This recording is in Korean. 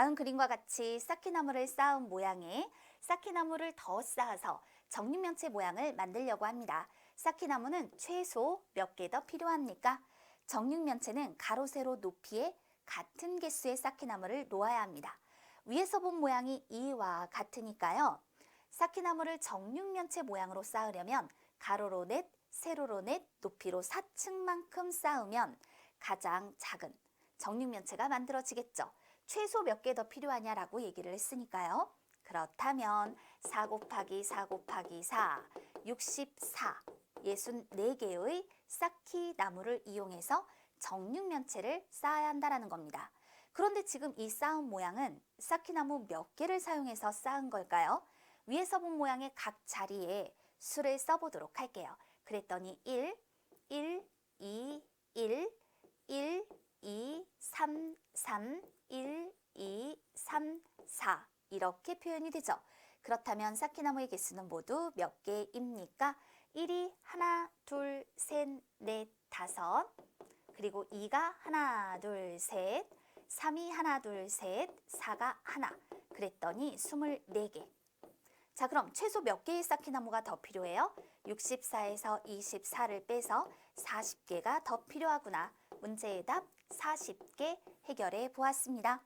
다음 그림과 같이 쌓기나무를 쌓은 모양에 쌓기나무를 더 쌓아서 정육면체 모양을 만들려고 합니다. 쌓기나무는 최소 몇 개 더 필요합니까? 정육면체는 가로 세로 높이에 같은 개수의 쌓기나무를 놓아야 합니다. 위에서 본 모양이 이와 같으니까요. 쌓기나무를 정육면체 모양으로 쌓으려면 가로로 넷, 세로로 넷, 높이로 4층만큼 쌓으면 가장 작은 정육면체가 만들어지겠죠. 최소 몇 개 더 필요하냐라고 얘기를 했으니까요. 그렇다면 4 곱하기 4 곱하기 4, 64, 64개의 쌓기 나무를 이용해서 정육면체를 쌓아야 한다는 겁니다. 그런데 지금 이 쌓은 모양은 쌓기나무 몇 개를 사용해서 쌓은 걸까요? 위에서 본 모양의 각 자리에 수를 써보도록 할게요. 그랬더니 1, 1, 2, 1, 1, 2, 3, 3, 1, 2, 3, 4 이렇게 표현이 되죠. 그렇다면 쌓기나무의 개수는 모두 몇 개입니까? 1이 하나, 둘, 셋, 넷, 다섯 그리고 2가 하나, 둘, 셋 3이 하나, 둘, 셋 4가 하나 그랬더니 24개 자 그럼 최소 몇 개의 쌓기나무가 더 필요해요? 64에서 24를 빼서 40개가 더 필요하구나 문제의 답 40개 해결해 보았습니다.